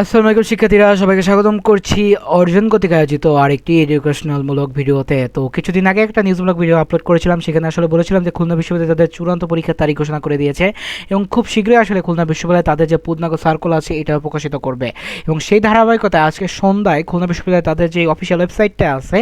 আসসালামু আলাইকুম শিক্ষার্থীরা, সবাইকে স্বাগতম করছি অর্জন গতিকে আয়োজিত আরেকটি এডুকেশনালমূলক ভিডিওতে তো। কিছুদিন আগে একটা নিউজমূলক ভিডিও আপলোড করেছিলাম, সেখানে আসলে বলেছিলাম যে খুলনা বিশ্ববিদ্যালয় তাদের চূড়ান্ত পরীক্ষার তারিখ ঘোষণা করে দিয়েছে এবং খুব শীঘ্রই আসলে খুলনা বিশ্ববিদ্যালয় তাদের যে পূর্ণাঙ্গ সার্কুল আছে এটা প্রকাশিত করবে। এবং সেই ধারাবাহিকতায় আজকে সন্ধ্যায় খুলনা বিশ্ববিদ্যালয় তাদের যে অফিসিয়াল ওয়েবসাইটটা আছে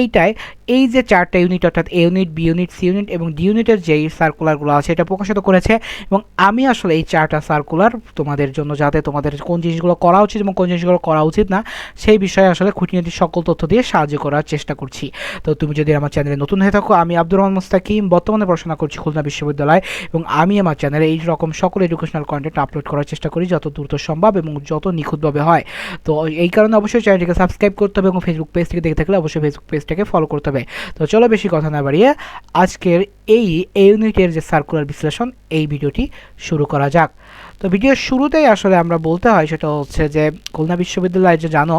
এইটায় এই যে চারটা ইউনিট অর্থাৎ A unit B unit C unit এবং ডি ইউনিটের যেই সার্কুলারগুলো আছে, এটা প্রকাশিত করেছে এবং আমি আসলে এই চারটা সার্কুলার তোমাদের জন্য যাতে তোমাদের কোন জিনিসগুলো করা উচিত এবং কোন জিনিসগুলো করা উচিত না, সেই বিষয়ে আসলে খুঁটিনাটি সকল তথ্য দিয়ে সাহায্য করার চেষ্টা করছি। তো তুমি যদি আমার চ্যানেলে নতুন হয়ে থাকো, আমি আব্দুর রহমান মুস্তাকিম, বর্তমানে পড়াশোনা করছি খুলনা বিশ্ববিদ্যালয় এবং আমি আমার চ্যানেলে এই রকম সকল এডুকেশনাল কন্টেন্ট আপলোড করার চেষ্টা করি, যত দ্রুত সম্ভব এবং যত নিখুঁতভাবে হয়। তো এই কারণে অবশ্যই চ্যানেলটিকে সাবস্ক্রাইব করতে হবে এবং ফেসবুক পেজ থেকে দেখে থাকলে অবশ্যই ফেসবুক পেজটাকে ফলো করতে হবে। তো চলো বেশি কথা না বাড়িয়ে আজকের এই ইউনিটের যে সার্কুলার বিশ্লেষণ, এই ভিডিওটি শুরু করা যাক। তো ভিডিওর শুরুতেই আসলে আমরা বলতে হয় সেটা হচ্ছে যে, খুলনা বিশ্ববিদ্যালয় যে জানো,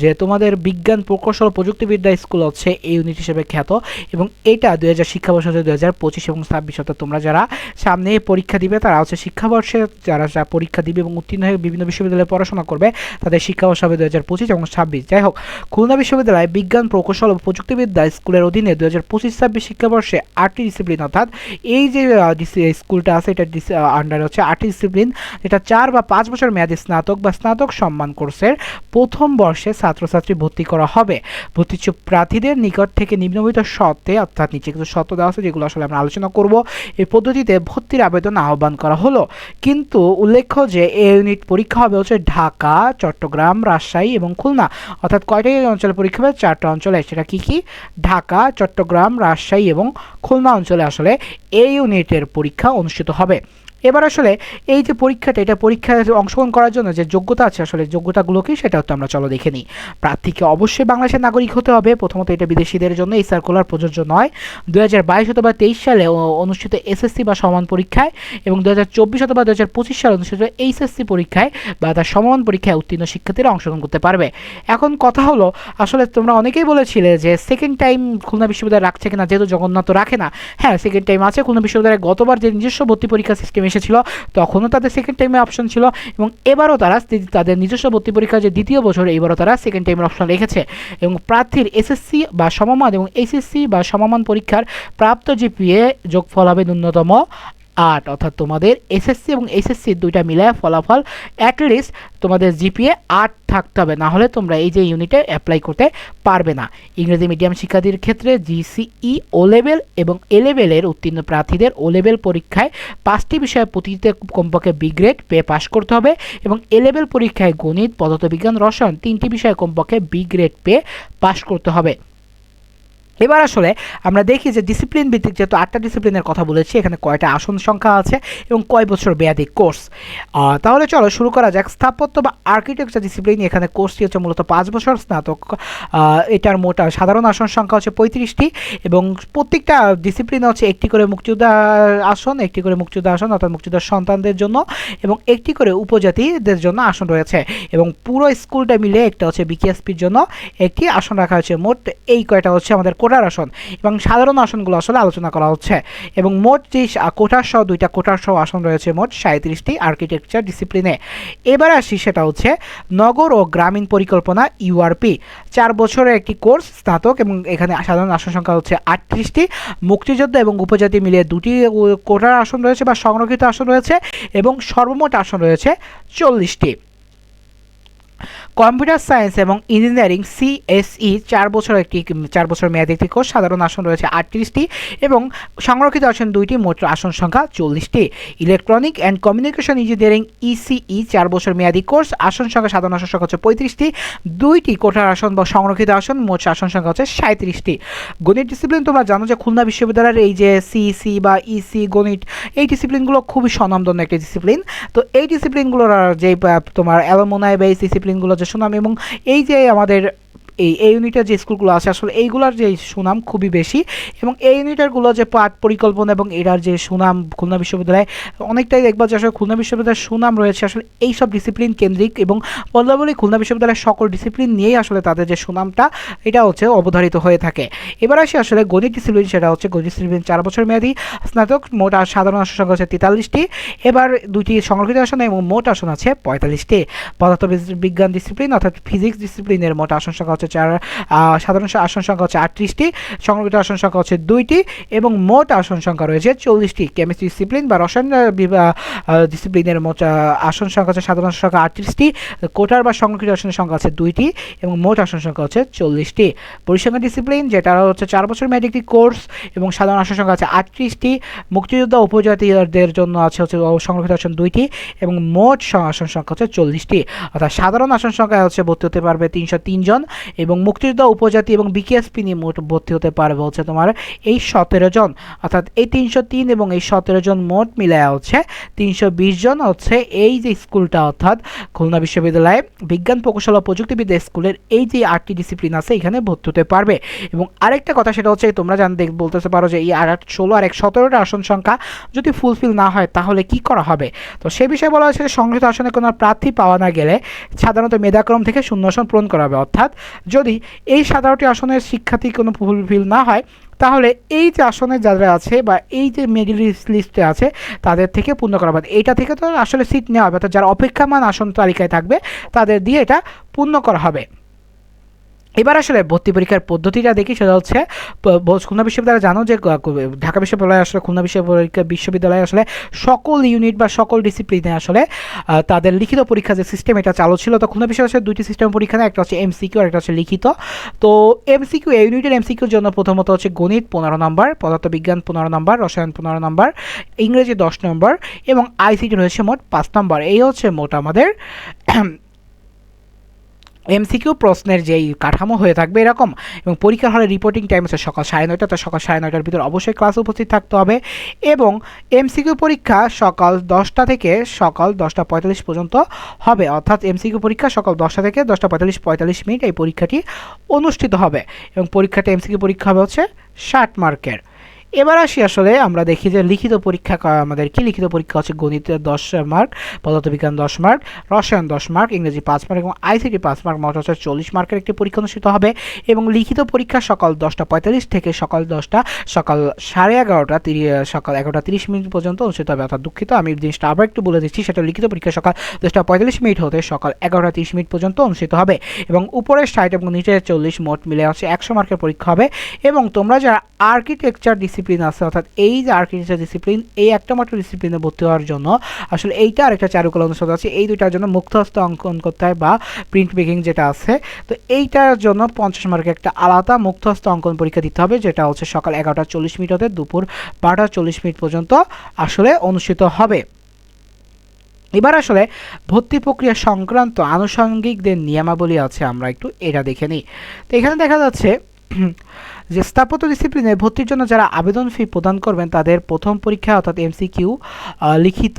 যে তোমাদের বিজ্ঞান, প্রকৌশল, প্রযুক্তিবিদ্যা স্কুল হচ্ছে এই ইউনিট হিসেবে খ্যাত এবং এটা দুই হাজার শিক্ষাবর্ষ হচ্ছে দুই হাজার পঁচিশ এবং ছাব্বিশ, অর্থাৎ তোমরা যারা সামনে পরীক্ষা দিবে, তারা হচ্ছে শিক্ষাবর্ষে যারা যা পরীক্ষা দিবে এবং উত্তীর্ণ হয়ে বিভিন্ন বিশ্ববিদ্যালয়ে পড়াশোনা করবে, তাদের শিক্ষাবর্ষ হবে দু হাজার পঁচিশ এবং ছাব্বিশ। যাই হোক, খুলনা বিশ্ববিদ্যালয়ে বিজ্ঞান, প্রকৌশল ও প্রযুক্তিবিদ্যা স্কুলের অধীনে দু হাজার পঁচিশ, ছাব্বিশ শিক্ষাবর্ষে আটটি ডিসিপ্লিন অর্থাৎ এই যে স্কুলটা আছে এটা আন্ডারে হচ্ছে আটটি ডিসিপ্লিন যেটা চার বা পাঁচ বছর মেয়াদী স্নাতক বা স্নাতক সম্মান কোর্সের প্রথম বর্ষে ছাত্রছাত্রী ভর্তি করা হবে। ভর্তিচ্ছুক প্রার্থীদের নিকট থেকে নিম্নবিত শর্তে, অর্থাৎ নিচে কিছু শর্ত দেওয়া আছে যেগুলো আসলে আমরা আলোচনা করব, এই পদ্ধতিতে ভর্তির আবেদন আহ্বান করা হলো। কিন্তু উল্লেখ্য যে এ ইউনিট পরীক্ষা হবে হচ্ছে ঢাকা, চট্টগ্রাম, রাজশাহী এবং খুলনা। অর্থাৎ কয়টা অঞ্চলে পরীক্ষা হবে? চারটা অঞ্চলে, সেটা কি কি? ঢাকা, চট্টগ্রাম, রাজশাহী এবং খুলনা অঞ্চলে আসলে এই ইউনিটের পরীক্ষা অনুষ্ঠিত হবে। এবার আসলে এই যে পরীক্ষাটা, এটা পরীক্ষায় অংশগ্রহণ করার জন্য যে যোগ্যতা আছে, আসলে যোগ্যতাগুলো কি সেটা হচ্ছে আমরা চলো দেখে নিই। প্রার্থীকে অবশ্যই বাংলাদেশের নাগরিক হতে হবে। প্রথমত এটা বিদেশিদের জন্য, এই সার্কুলার প্রযোজ্য নয়। দু হাজার বাইশ অথবা তেইশ সালে অনুষ্ঠিত এসএসসি বা সমান পরীক্ষায় এবং দু হাজার চব্বিশ অথবা দু হাজার পঁচিশ সালে অনুষ্ঠিত এইচএসসি পরীক্ষায় বা তার সমান পরীক্ষায় উত্তীর্ণ শিক্ষার্থীরা অংশগ্রহণ করতে পারবে। এখন কথা হলো, আসলে তোমরা অনেকেই বলেছিলে যে সেকেন্ড টাইম খুলনা বিশ্ববিদ্যালয় রাখছে কিনা, যেহেতু জগন্নাথ তো রাখে না। হ্যাঁ সেকেন্ড টাইম আছে। খুলনা বিশ্ববিদ্যালয়ে গতবার যে নিজস্ব ভর্তি পরীক্ষা সিস্টেম এসেছিল, তখনও তাদের সেকেন্ড টাইমে অপশন ছিল এবং এবারও তারা তাদের নিজস্ব ভর্তি পরীক্ষা যে দ্বিতীয় বছর এবারও তারা সেকেন্ড টাইমের অপশন রেখেছে। এবং প্রার্থীর এসএসসি বা সমমান এবং এইচএসসি বা সমমান পরীক্ষার প্রাপ্ত জিপিএ যোগফল হবে ন্যূনতম আট, অর্থাৎ তোমাদের এসএসসি এবং এইচএসসি দুইটা মিলায় ফলাফল অ্যাটলিস্ট তোমাদের জিপিএ আট থাকতে হবে। না হলে তোমরা এই যে ইউনিটে অ্যাপ্লাই করতে পারবে না। ইংরেজি মিডিয়াম শিক্ষার্থীর ক্ষেত্রে জিসিই ও লেভেল এবং এ লেভেলের উত্তীর্ণ প্রার্থীদের ও লেভেল পরীক্ষায় পাঁচটি বিষয়ে প্রতিটিতে কমপক্ষে বি গ্রেড পেয়ে পাশ করতে হবে এবং এ লেভেল পরীক্ষায় গণিত, পদার্থবিজ্ঞান, রসায়ন তিনটি বিষয়ে কমপক্ষে বি গ্রেড পেয়ে পাশ করতে হবে। এবার আসলে আমরা দেখি যে ডিসিপ্লিন ভিত্তিক যেহেতু আটটা ডিসিপ্লিনের কথা বলেছি, এখানে কয়টা আসন সংখ্যা আছে এবং কয় বছর মেয়াদী কোর্স তাহলে চলো শুরু করা যাক। স্থাপত্য বা আর্কিটেকচার ডিসিপ্লিন এখানে কোর্সটি হচ্ছে মূলত পাঁচ বছর স্নাতক। এটার মোট সাধারণ আসন সংখ্যা হচ্ছে পঁয়ত্রিশটি এবং প্রত্যেকটা ডিসিপ্লিন হচ্ছে একটি করে মুক্তিযোদ্ধা আসন, একটি করে মুক্তিযোদ্ধা আসন অর্থাৎ মুক্তিযোদ্ধার সন্তানদের জন্য এবং একটি করে উপজাতিদের জন্য আসন রয়েছে এবং পুরো স্কুলটা মিলে একটা হচ্ছে বিকেএসপির জন্য একটি আসন রাখা হয়েছে। মোট এই কয়টা হচ্ছে আমাদের কোটার আসন এবং সাধারণ আসনগুলো আসলে আলোচনা করা হচ্ছে। এবং মোট যে কোটার সহ দুইটা কোটার সহ আসন রয়েছে মোট সাঁত্রিশটি আর্কিটেকচার ডিসিপ্লিনে এবার আসি সেটা হচ্ছে নগর ও গ্রামীণ পরিকল্পনা ইউআরপি চার বছরের একটি কোর্স স্নাতক এবং এখানে সাধারণ আসন সংখ্যা হচ্ছে আটত্রিশটি। মুক্তিযোদ্ধা এবং উপজাতি মিলিয়ে দুটি কোটার আসন রয়েছে বা সংরক্ষিত আসন রয়েছে এবং সর্বমোট আসন রয়েছে চল্লিশটি। কম্পিউটার সায়েন্স এবং ইঞ্জিনিয়ারিং সিএসই চার বছর একটি, চার বছর মেয়াদী একটি কোর্স। সাধারণ আসন রয়েছে আটত্রিশটি এবং সংরক্ষিত আসন দুইটি, মোট আসন সংখ্যা চল্লিশটি। Electronic and communication engineering ECE চার বছর মেয়াদী কোর্স। আসন সংখ্যা, সাধারণ আসন সংখ্যা হচ্ছে পঁয়ত্রিশটি। দুইটি কোঠার আসন বা সংরক্ষিত আসন, মোট আসন সংখ্যা হচ্ছে সাঁত্রিশটি গণিত ডিসিপ্লিন তোমরা জানো যে খুলনা বিশ্ববিদ্যালয়ের এই যে সিইসি বা ইসি, গণিত, এই ডিসিপ্লিনগুলো খুবই স্বনামধন্য একটি ডিসিপ্লিন তো এই ডিসিপ্লিনগুলোর যে তোমার অ্যালোমোনাই বা এই ডিসিপ্লিনগুলো যে সুনাম এবং এই যে আমাদের এই এই ইউনিটের যে স্কুলগুলো আছে, আসলে এইগুলোর যে সুনাম খুবই বেশি এবং এই ইউনিটেরগুলো যে পাঠ পরিকল্পনা এবং এটার যে সুনাম খুলনা বিশ্ববিদ্যালয়ে অনেকটাই দেখবা যে আসলে খুলনা বিশ্ববিদ্যালয়ের সুনাম রয়েছে আসলে এই সব ডিসিপ্লিন কেন্দ্রিক এবং বলি খুলনা বিশ্ববিদ্যালয়ের সকল ডিসিপ্লিন নিয়েই আসলে তাদের যে সুনামটা, এটা হচ্ছে অবধারিত হয়ে থাকে। এবার আসি আসলে গণিত ডিসিপ্লিন সেটা হচ্ছে গণিত ডিসিপ্লিন চার বছর মেয়াদি স্নাতক, মোট আর সাধারণ আসন সংখ্যা হচ্ছে তেতাল্লিশটি। এবার দুটি সংরক্ষিত আসন এবং মোট আসন আছে পঁয়তাল্লিশটি। পদার্থ বিজ্ঞান ডিসিপ্লিন অর্থাৎ ফিজিক্স ডিসিপ্লিনের মোট আসন সংখ্যা হচ্ছে চার সাধারণ আসন সংখ্যা হচ্ছে আটত্রিশটি সংরক্ষিত আসন সংখ্যা হচ্ছে দুইটি এবং মোট আসন সংখ্যা রয়েছে চল্লিশটি। কেমিস্ট্রি ডিসিপ্লিন বা রসায়ন ডিসিপ্লিনের মোট আসন সংখ্যা হচ্ছে সাধারণ সংখ্যা আটত্রিশটি, কোটার বা সংরক্ষিত আসনের সংখ্যা আছে দুইটি এবং মোট আসন সংখ্যা হচ্ছে চল্লিশটি। পরিসংখ্যান ডিসিপ্লিন, যেটা হচ্ছে চার বছর মেয়াদি একটি কোর্স এবং সাধারণ আসন সংখ্যা আছে আটত্রিশটি, মুক্তিযোদ্ধা উপজাতিদের জন্য আছে হচ্ছে সংরক্ষিত আসন দুইটি এবং মোট আসন সংখ্যা হচ্ছে চল্লিশটি। অর্থাৎ সাধারণ আসন সংখ্যা হচ্ছে ভর্তি হতে পারবে তিনশো জন এবং মুক্তিযোদ্ধা, উপজাতি এবং বিকেএসপি নিয়ে মোট ভর্তি হতে পারবে হচ্ছে তোমার এই সতেরো জন। অর্থাৎ এই তিনশো তিন এবং এই সতেরো জন মোট মিলায় হচ্ছে তিনশো বিশ জন হচ্ছে এই যে স্কুলটা, অর্থাৎ খুলনা বিশ্ববিদ্যালয়ে বিজ্ঞান, প্রকৌশল ও প্রযুক্তিবিদ্যা স্কুলের এই যে আটটি ডিসিপ্লিন আছে, এখানে ভর্তি হতে পারবে। এবং আরেকটা কথা সেটা হচ্ছে, তোমরা জান দেখ বলতেতে পারো যে এই আর আট ষোলো আর এক সতেরোটা আসন সংখ্যা যদি ফুলফিল না হয়, তাহলে কি করা হবে? তো সে বিষয়ে বলা হয়েছে সংগৃহীত আসনে কোনো প্রার্থী পাওয়া না গেলে সাধারণত মেধাক্রম থেকে শূন্য আসন পূরণ করা হবে। অর্থাৎ যদি এই সাতারোটি আসনের শিক্ষার্থী কোনো ফুলফিল না হয়, তাহলে এই যে আসনে যারা আছে বা এই যে মেডিল লিস্টে আছে, তাদের থেকে পূর্ণ করা হবে। এইটা থেকে তো আসলে সিট নেওয়া হবে, অর্থাৎ যারা অপেক্ষামান আসন তালিকায় থাকবে, তাদের দিয়ে এটা পূর্ণ করা হবে। এবার আসলে ভর্তি পরীক্ষার পদ্ধতিটা দেখি, সেটা হচ্ছে খুলনা বিশ্ববিদ্যালয় জানো যে ঢাকা বিশ্ববিদ্যালয় আসলে, খুলনা বিশ্ববিদ্যালয় বিশ্ববিদ্যালয়ে আসলে সকল ইউনিট বা সকল ডিসিপ্লিনে আসলে তাদের লিখিত পরীক্ষা যে সিস্টেম এটা চালু ছিল, তো খুলনা বিশ্ববিদ্যালয়ের দুইটি সিস্টেম পরীক্ষা নেয়, একটা হচ্ছে এমসিকিউ আর একটা হচ্ছে লিখিত। তো এমসিকিউ এই ইউনিটের এমসিকিউর জন্য প্রথমত হচ্ছে গণিত পনেরো নম্বর, পদার্থবিজ্ঞান পনেরো নম্বর, রসায়ন পনেরো নম্বর, ইংরেজি দশ নম্বর এবং আইসিটি রয়েছে মোট পাঁচ নম্বর। এই হচ্ছে মোট আমাদের এমসিকিউ প্রশ্নের যেই কাঠামো হয়ে থাকবে এরকম এবং পরীক্ষার হলে রিপোর্টিং টাইম হচ্ছে সকাল সাড়ে নয়টা, তো সকাল সাড়ে নয়টার ভিতর অবশ্যই ক্লাসে উপস্থিত থাকতে হবে এবং এমসিকিউ পরীক্ষা সকাল দশটা থেকে সকাল দশটা পঁয়তাল্লিশ পর্যন্ত হবে। অর্থাৎ এমসিকিউ পরীক্ষা সকাল দশটা থেকে দশটা পঁয়তাল্লিশ পঁয়তাল্লিশ মিনিট এই পরীক্ষাটি অনুষ্ঠিত হবে এবং পরীক্ষাটা এমসিকিউ পরীক্ষা হবে হচ্ছে ষাট মার্কের এবার আসি আসলে, আমরা দেখি যে লিখিত পরীক্ষা আমাদের কি লিখিত পরীক্ষা হচ্ছে? গণিতে দশ মার্ক পদার্থবিজ্ঞান দশ মার্ক রসায়ন দশ মার্ক ইংরেজি পাঁচ মার্ক এবং আইসিটি পাঁচ মার্ক মোট হচ্ছে চল্লিশ মার্কের একটি পরীক্ষা অনুষ্ঠিত হবে। এবং লিখিত পরীক্ষা সকাল দশটা পঁয়তাল্লিশ থেকে সকাল দশটা, সকাল সাড়ে এগারোটা, তিরি সকাল এগারোটা তিরিশ মিনিট পর্যন্ত অনুষ্ঠিত হবে। অর্থাৎ দুঃখিত, আমি জিনিসটা আবার একটু বলে দিচ্ছি, সেটা লিখিত পরীক্ষা সকাল দশটা পঁয়তাল্লিশ মিনিট হতে সকাল এগারোটা তিরিশ মিনিট পর্যন্ত অনুষ্ঠিত হবে। এবং উপরের ষাট এবং নিচের চল্লিশ মোট মিলে হচ্ছে একশো মার্কের পরীক্ষা হবে। এবং তোমরা যারা আর্কিটেকচার ডিসিপ্লিন আছে, অর্থাৎ এই যে আর্কিটেকচার ডিসিপ্লিন এই একটা মাত্র ডিসিপ্লিনে ভর্তি হওয়ার জন্য আসলে এইটা আর একটা চারুকলা অনুষদ আছে। এই দুইটার জন্য মুক্তহস্ত অঙ্কন করতে হয় বা প্রিন্ট মেকিং যেটা আছে। তো এইটার জন্য পঞ্চাশ মার্কের একটা আলাদা মুক্তহস্ত অঙ্কন পরীক্ষা দিতে হবে, যেটা হচ্ছে সকাল এগারোটা চল্লিশ মিনিট হতে দুপুর বারোটা চল্লিশ মিনিট পর্যন্ত আসলে অনুষ্ঠিত হবে। এবার আসলে ভর্তি প্রক্রিয়া সংক্রান্ত আনুষঙ্গিকদের নিয়মাবলী আছে, আমরা একটু এটা দেখে নিই। তো এখানে দেখা যাচ্ছে যে স্থাপত্য ডিসিপ্লিনে ভর্তির জন্য যারা আবেদন ফি প্রদান করবেন, তাদের প্রথম পরীক্ষা অর্থাৎ এমসিকিউ লিখিত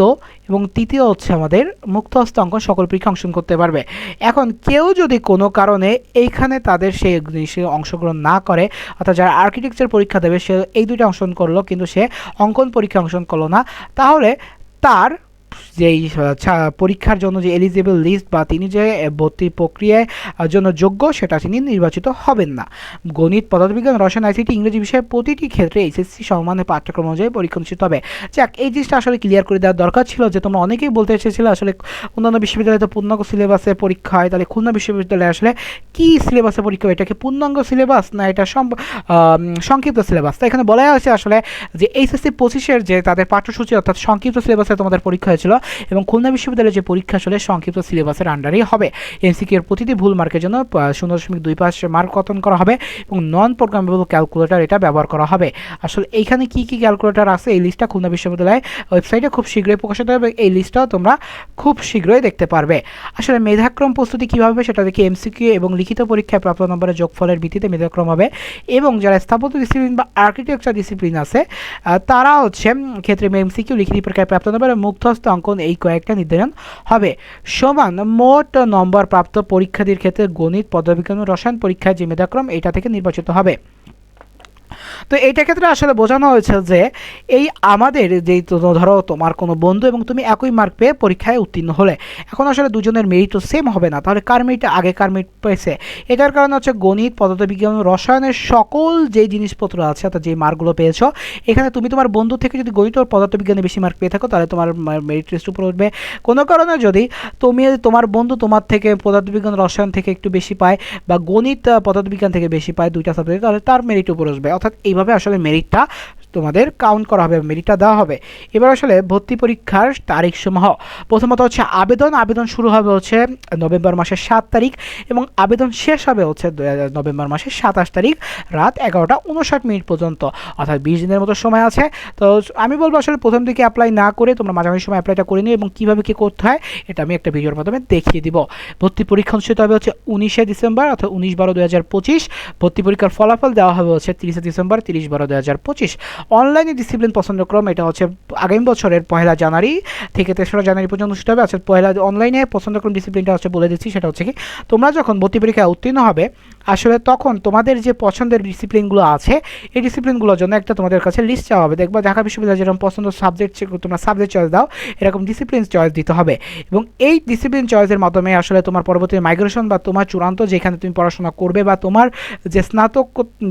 এবং তৃতীয় হচ্ছে আমাদের মুক্ত হস্ত অঙ্কন সকল পরীক্ষা অংশগ্রহণ করতে পারবে। এখন কেউ যদি কোনো কারণে এইখানে তাদের জিনিসে অংশগ্রহণ না করে, অর্থাৎ যারা আর্কিটেকচার পরীক্ষা দেবে, সে এই দুইটা অংশগ্রহণ করল, কিন্তু সে অঙ্কন পরীক্ষা অংশগ্রহণ করল না, তাহলে তার যেই পরীক্ষার জন্য যে এলিজিবল লিস্ট বা তিনি যে ভর্তি প্রক্রিয়ায় জন্য যোগ্য, সেটা তিনি নির্বাচিত হবেন না। গণিত, পদার্থবিজ্ঞান, রসায়ন, আইসিটি, ইংরেজি বিষয়ে প্রতিটি ক্ষেত্রে এইচএসসি সম্মানের পাঠ্যক্রম অনুযায়ী পরীক্ষা অনুষ্ঠিত হবে। যাক, এই জিনিসটা আসলে ক্লিয়ার করে দেওয়ার দরকার ছিল যে তোমরা অনেকেই বলতে এসেছিলে আসলে অন্যান্য বিশ্ববিদ্যালয়ে তো পূর্ণাঙ্গ সিলেবাসে পরীক্ষা হয়, তাহলে খুলনা বিশ্ববিদ্যালয়ে আসলে কি সিলেবাসে পরীক্ষা হয়? এটা কি পূর্ণাঙ্গ সিলেবাস না এটা সংক্ষিপ্ত সিলেবাস তো এখানে বলা হয়েছে আসলে যে এইচএসসি পঁচিশের যে তাদের পাঠ্যসূচি অর্থাৎ সংক্ষিপ্ত সিলেবাসে তোমাদের পরীক্ষা হয়েছিল এবং খুলনা বিশ্ববিদ্যালয়ের যে পরীক্ষা আসলে সংক্ষিপ্ত সিলেবাসের আন্ডারেই হবে। এমসিকিউ এর প্রতিটি ভুল মার্কের জন্য শূন্য দশমিক দুই পাঁচ মার্ক কতন করা হবে এবং নন প্রোগ্রামেবল ক্যালকুলেটর এটা ব্যবহার করা হবে। আসলে এইখানে কি কি ক্যালকুলেটর আছে এই লিস্টটা খুলনা বিশ্ববিদ্যালয় ওয়েবসাইটে খুব শীঘ্রই প্রকাশিত হবে এই লিস্টটাও তোমরা খুব শীঘ্রই দেখতে পারবে। আসলে মেধাক্রম প্রস্তুতি কীভাবে সেটা দেখি এমসিকিউ এবং লিখিত পরীক্ষায় প্রাপ্ত নম্বরের যোগফলের ভিত্তিতে মেধাক্রম হবে এবং যারা স্থাপত্য ডিসিপ্লিন বা আর্কিটেকচার ডিসিপ্লিন আছে তারা হচ্ছে ক্ষেত্রে এমসিকিউ লিখিত পরীক্ষায় প্রাপ্ত নম্বরের মুক্তস্থ অঙ্কন তখন এই কয়েকটা নির্ধারণ হবে। সমান মোট নম্বর প্রাপ্ত পরীক্ষার্থীর ক্ষেত্রে গণিত, পদার্থবিজ্ঞান ও রসায়ন পরীক্ষায় যে মেধাক্রম, এটা থেকে নির্বাচিত হবে। তো এইটা ক্ষেত্রে আসলে বোঝানো হয়েছে যে এই আমাদের যেই ধরো তোমার কোনো বন্ধু এবং তুমি একই মার্ক পেয়ে পরীক্ষায় উত্তীর্ণ হলে, এখন আসলে দুজনের মেরিট তো সেম হবে না। তাহলে কার মেরিট আগে কার মেরিট পেয়েছে? এটার কারণে হচ্ছে গণিত, পদার্থবিজ্ঞান, রসায়নের সকল যে জিনিসপত্র আছে, অর্থাৎ যে মার্কগুলো পেয়েছ, এখানে তুমি তোমার বন্ধু থেকে যদি গণিত ও পদার্থবিজ্ঞানে বেশি মার্ক পেয়ে থাকো, তাহলে তোমার মেরিট লিস্ট উপর উঠবে। কোনো কারণে যদি তুমি তোমার বন্ধু তোমার থেকে পদার্থবিজ্ঞান, রসায়ন থেকে একটু বেশি পায় বা গণিত, পদার্থবিজ্ঞান থেকে বেশি পায় দুইটা সাবজেক্ট তাহলে তার মেরিট উপর আসবে অর্থাৎ এইভাবে আসলে মেরিটটা তোমাদের কাউন্ট করা হবে মেরিটটা দেওয়া হবে। এবার আসলে ভর্তি পরীক্ষার তারিখ সমূহ। প্রথমত হচ্ছে আবেদন আবেদন শুরু হবে হচ্ছে নভেম্বর মাসের সাত তারিখ এবং আবেদন শেষ হবে হচ্ছে নভেম্বর মাসের সাতাশ তারিখ রাত এগারোটা উনষাট মিনিট পর্যন্ত, অর্থাৎ বিশ দিনের মতো সময় আছে। তো আমি বলব আসলে প্রথম দিকে অ্যাপ্লাই না করে তোমরা মাঝামাঝি সময় অ্যাপ্লাইটা করে নিও এবং কীভাবে কী করতে হয় এটা আমি একটা ভিডিওর মাধ্যমে দেখিয়ে দিব। ভর্তি পরীক্ষা অনুষ্ঠিত হবে হচ্ছে উনিশে ডিসেম্বর, অর্থাৎ উনিশ বারো দু হাজার পঁচিশ। ভর্তি পরীক্ষার ফলাফল দেওয়া হবে হচ্ছে তিরিশে ডিসেম্বর, তিরিশ বারো দু হাজার পঁচিশ। অনলাইনে ডিসিপ্লিন পছন্দক্রম এটা হচ্ছে আগামী বছরের পয়লা জানুয়ারি থেকে তেসরা জানুয়ারি পর্যন্ত অনুষ্ঠিত হবে। আচ্ছা পয়লা অনলাইনে পছন্দক্রম ডিসিপ্লিনটা হচ্ছে বলে দিচ্ছি, সেটা হচ্ছে কি, তোমরা যখন ভর্তি পরীক্ষায় উত্তীর্ণ হবে, আসলে তখন তোমাদের যে পছন্দের ডিসিপ্লিনগুলো আছে, এই ডিসিপ্লিনগুলোর জন্য একটা তোমাদের কাছে লিস্ট চাওয়া হবে। দেখবা ঢাকা বিশ্ববিদ্যালয় যেরকম পছন্দ সাবজেক্ট তোমরা সাবজেক্ট চয়েস দাও, এরকম ডিসিপ্লিন চয়েস দিতে হবে। এবং এই ডিসিপ্লিন চয়েসের মাধ্যমে আসলে তোমার পরবর্তী মাইগ্রেশন বা তোমার চূড়ান্ত যেখানে তুমি পড়াশোনা করবে বা তোমার যে স্নাতক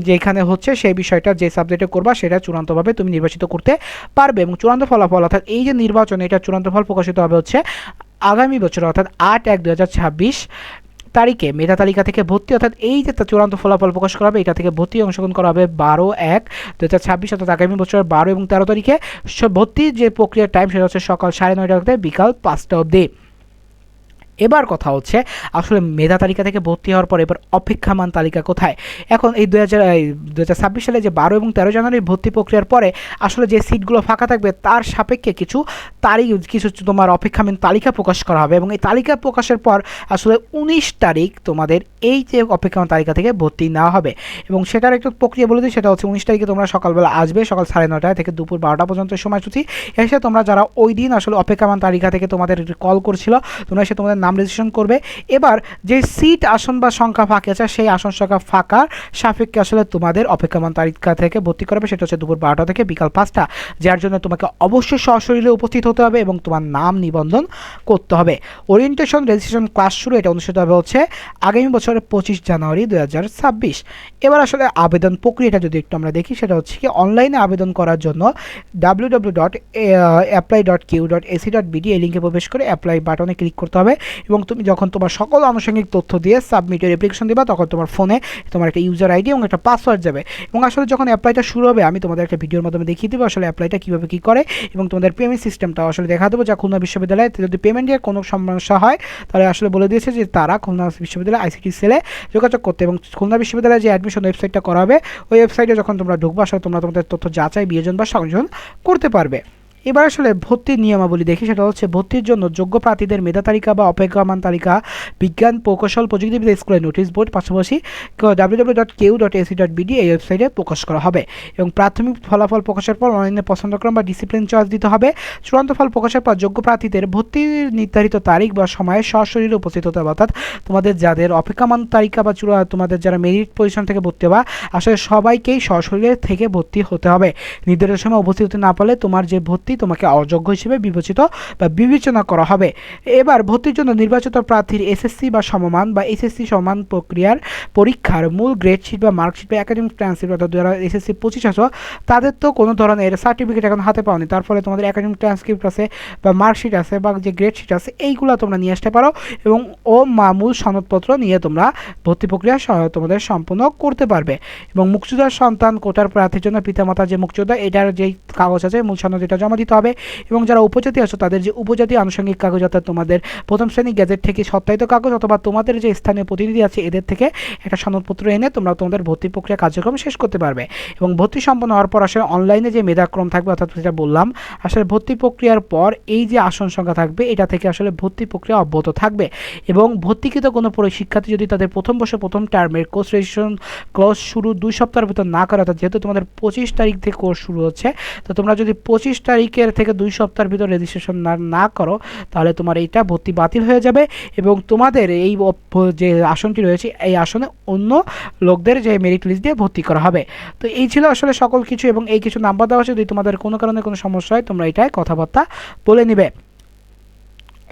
যেখানে হচ্ছে, সেই বিষয়টা যে সাবজেক্টে করবা, সেটা চূড়ান্তভাবে তুমি নির্বাচিত করতে পারবে এবং চূড়ান্ত ফলাফল, অর্থাৎ এই যে নির্বাচন এটা চূড়ান্ত ফল প্রকাশিত হবে হচ্ছে আগামী বছর, অর্থাৎ আট এক দু তারিখে। মেধা তালিকা থেকে ভর্তি, অর্থাৎ এই যে চূড়ান্ত ফলাফল প্রকাশ করা হবে, এটা থেকে ভর্তি অংশগ্রহণ করা হবে বারো এক দু হাজার ছাব্বিশ, অর্থাৎ আগামী বছরের বারো এবং তেরো তারিখে ভর্তির যে প্রক্রিয়ার টাইম সেটা হচ্ছে সকাল সাড়ে নয়টা থেকে বিকাল পাঁচটা অবধি। এবার কথা হচ্ছে, আসলে মেধা তালিকা থেকে ভর্তি হওয়ার পর এবার অপেক্ষামান তালিকা কোথায়? এখন এই দু হাজার দু হাজার ছাব্বিশ সালে যে বারো এবং তেরো জানুয়ারির ভর্তি প্রক্রিয়ার পরে আসলে যে সিটগুলো ফাঁকা থাকবে তার সাপেক্ষে কিছু তারিখ, কিছু তোমার অপেক্ষামান তালিকা প্রকাশ করা হবে এবং এই তালিকা প্রকাশের পর আসলে উনিশ তারিখ তোমাদের এই যে অপেক্ষামান তালিকা থেকে ভর্তি নেওয়া হবে এবং সেটার একটু প্রক্রিয়া বলে দিই, সেটা হচ্ছে উনিশ তারিখে তোমরা সকালবেলা আসবে, সকাল সাড়ে নটা থেকে দুপুর বারোটা পর্যন্ত সময়সূচি। এসে তোমরা যারা ওই দিন আসলে অপেক্ষামান তালিকা থেকে তোমাদের কল করছিল, তোমরা এসে তোমাদের নাম রেজিস্ট্রেশন করবে। এবার যে সিট আসন বা সংখ্যা ফাঁকা আছে, সেই আসন সংখ্যা ফাঁকার সাপেক্ষে আসলে তোমাদের অপেক্ষামান তালিকা থেকে ভর্তি করবে। সেটা হচ্ছে দুপুর বারোটা থেকে বিকাল পাঁচটা, যার জন্য তোমাকে অবশ্যই সশরীরে উপস্থিত হতে হবে এবং তোমার নাম নিবন্ধন করতে হবে। ওরিয়েন্টেশন রেজিস্ট্রেশন ক্লাস শুরু, এটা অনুষ্ঠিত হবে হচ্ছে আগামী বছরের পঁচিশ জানুয়ারি দু হাজার ছাব্বিশ। এবার আসলে আবেদন প্রক্রিয়াটা যদি একটু আমরা দেখি, সেটা হচ্ছে কি অনলাইনে আবেদন করার জন্য W W dot apply dot Q dot AC dot BD এই লিঙ্কে প্রবেশ করে অ্যাপ্লাই বাটনে ক্লিক করতে হবে। এবং তুমি যখন তোমার সকল আনুষঙ্গিক তথ্য দিয়ে সাবমিটের অ্যাপ্লিকেশন দিবা, তখন তোমার ফোনে তোমার একটা ইউজার আইডি এবং একটা পাসওয়ার্ড যাবে। এবং আসলে যখন অ্যাপ্লাইটা শুরু হবে, আমি তোমাদের একটা ভিডিওর মাধ্যমে দেখিয়ে দেবো আসলে অ্যাপ্লাইটা কীভাবে কী করে এবং তোমাদের পেমেন্ট সিস্টেমটাও আসলে দেখা দেবো যা খুলনা বিশ্ববিদ্যালয়ে। যদি পেমেন্টের কোনো সমস্যা হয়, তাহলে আসলে বলে দিয়েছে যে তারা খুলনা বিশ্ববিদ্যালয় আইসিটি সেলে যোগাযোগ করতে এবং খুলনা বিশ্ববিদ্যালয়ে যে অ্যাডমিশন ওয়েবসাইটটা করা হবে, ওই ওয়েবসাইটে যখন তোমরা ঢুকবো, আসলে তোমরা তোমাদের তথ্য যাচাই, বিয়োজন বা সংযোজন করতে পারবে। এবার আসলে ভর্তির নিয়মাবলী দেখি, সেটা হচ্ছে ভর্তির জন্য যোগ্য প্রার্থীদের মেধা তালিকা বা অপেক্ষমান তালিকা, বিজ্ঞান, প্রকৌশল প্রযুক্তিবিদ্যা স্কুলের নোটিশ বোর্ড, পাশাপাশি W W dot Q dot AC dot BD এই ওয়েবসাইটে প্রকাশ করা হবে। এবং প্রাথমিক ফলাফল প্রকাশের পর অনলাইনে পছন্দক্রম বা ডিসিপ্লিন চয়েস দিতে হবে। চূড়ান্ত ফল প্রকাশের পর যোগ্য প্রার্থীদের ভর্তির নির্ধারিত তারিখ বা সময়ে সশরীরে উপস্থিত হতে হবে। অর্থাৎ তোমাদের যাদের অপেক্ষামান তালিকা বা চূড়া, তোমাদের যারা মেরিট পজিশন থেকে ভর্তি হবা, আসলে সবাইকেই সশরীরে থেকে ভর্তি হতে হবে। নির্ধারিত সময় উপস্থিত হতে না পারলে তোমার যে ভর্তি তোমাকে অযোগ্য হিসেবে বিবেচিত বা বিবেচনা করা হবে। এবার ভর্তির জন্য নির্বাচিত প্রার্থীর এসএসসি বা সমমান বা এসএসসি সমান প্রক্রিয়ার পরীক্ষার মূল গ্রেড শিট বা মার্কশিট বা একাডেমিক ট্রান্সক্রিপ্ট অর্থাৎ যারা এসএসসি পঁচিশ আছো, তাদের তো কোনো ধরনের সার্টিফিকেট এখন হাতে পাওনি। তার ফলে তোমাদের একাডেমিক ট্রান্সক্রিপ্ট আছে বা মার্কশিট আছে বা যে গ্রেডশিট আছে, এইগুলো তোমরা নিয়ে আসতে পারো এবং ও মামুল সনদপত্র নিয়ে তোমরা ভর্তি প্রক্রিয়া তোমাদের সম্পূর্ণ করতে পারবে। এবং মুক্তিযোদ্ধার সন্তান কোটার প্রার্থীর জন্য পিতামাতা যে মুক্তিযোদ্ধা, এটার যেই কাগজ আছে, মূল সনদ এটা জমা দিতে হবে। এবং যারা উপজাতি আছো, তাদের যে উপজাতি আনুষঙ্গিক কাগজ অর্থাৎ তোমাদের প্রথম শ্রেণি গ্যাজেট থেকে সত্যায়িত কাগজ অথবা তোমাদের যে স্থানীয় প্রতিনিধি আছে, এদের থেকে একটা সনদপত্র এনে তোমরা তোমাদের ভর্তি প্রক্রিয়া কার্যক্রম শেষ করতে পারবে। এবং ভর্তি সম্পন্ন হওয়ার পর আসলে অনলাইনে যে মেধাক্রম থাকবে, অর্থাৎ যেটা বললাম, আসলে ভর্তি প্রক্রিয়ার পর এই যে আসন সংখ্যা থাকবে, এটা থেকে আসলে ভর্তি প্রক্রিয়া অব্যাহত থাকবে। এবং ভর্তিকৃত কোনো শিক্ষার্থী যদি তাদের প্রথম বর্ষে প্রথম টার্মের কোর্স রেজিস্ট্রেশন ক্লোজ শুরু দুই সপ্তাহের ভিতর না করে, অর্থাৎ যেহেতু তোমাদের পঁচিশ তারিখ থেকে কোর্স শুরু হচ্ছে, তো তোমরা যদি পঁচিশ তারিখ উইকের থেকে দুই সপ্তাহের ভিতর রেজিস্ট্রেশন না না করো, তাহলে তোমার এইটা ভর্তি বাতিল হয়ে যাবে এবং তোমাদের এই যে আসনটি রয়েছে, এই আসনে অন্য লোকদের যে মেরিট লিস্ট দিয়ে ভর্তি করা হবে। তো এই ছিল আসলে সকল কিছু এবং এই কিছু নাম্বার দেওয়া আছে। যদি তোমাদের কোনো কারণে কোনো সমস্যা হয়, তোমরা এটাই কথাবার্তা বলে নিবে।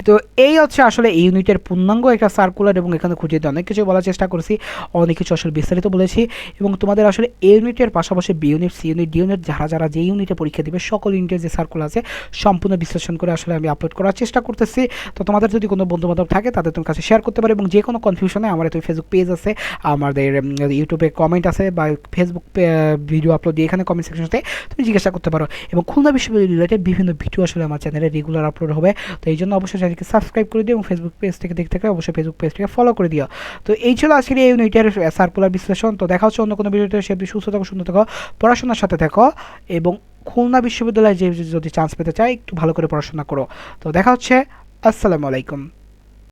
তো এই হচ্ছে আসলে এই ইউনিটের পূর্ণাঙ্গ একটা সার্কুলার এবং এখানে খুঁজে দিয়ে অনেক কিছু বলার চেষ্টা করেছি, অনেক কিছু আসলে বিস্তারিত বলেছি এবং তোমাদের আসলে এ ইউনিটের পাশাপাশি B unit C unit D unit যারা যারা যে ইউনিটে পরীক্ষা দেবে, সকল ইউনিটের যে সার্কুলার আছে, সম্পূর্ণ বিশ্লেষণ করে আসলে আমি আপলোড করার চেষ্টা করতেছি। তো তোমাদের যদি কোনো বন্ধু বান্ধব থাকে, তাদের তোমার কাছে শেয়ার করতে পারো এবং যে কোনো কনফিউশনে আমার তো ফেসবুক পেজ আছে, আমাদের ইউটিউবে কমেন্ট আছে বা ফেসবুক ভিডিও আপলোড দিয়ে এখানে কমেন্ট সেকশনতে তুমি জিজ্ঞাসা করতে পারো। এবং খুলনা বিশ্ববিদ্যালয় রিলেটেড বিভিন্ন ভিডিও আসলে আমার চ্যানেলে রেগুলার আপলোড হবে। তো এই জন্য অবশ্যই চ্যানেলকে সাবস্ক্রাইব করে দিও এবং ফেসবুক পেজ থেকে দেখতে থাকলে অবশ্যই ফেসবুক পেজটাকে ফলো করে দিও। তো এই ছিল আজকের এই ইউনিটের সার্কুলার বিশ্লেষণ। তো দেখা হচ্ছে অন্য কোনো ভিডিওতে সে সুস্থ থাকো, সুন্দর থাকো, পড়াশোনার সাথে থাকো এবং খুলনা বিশ্ববিদ্যালয়ে যে যদি চান্স পেতে চায়, একটু ভালো করে পড়াশোনা করো। তো দেখা হচ্ছে, আসসালামু আলাইকুম।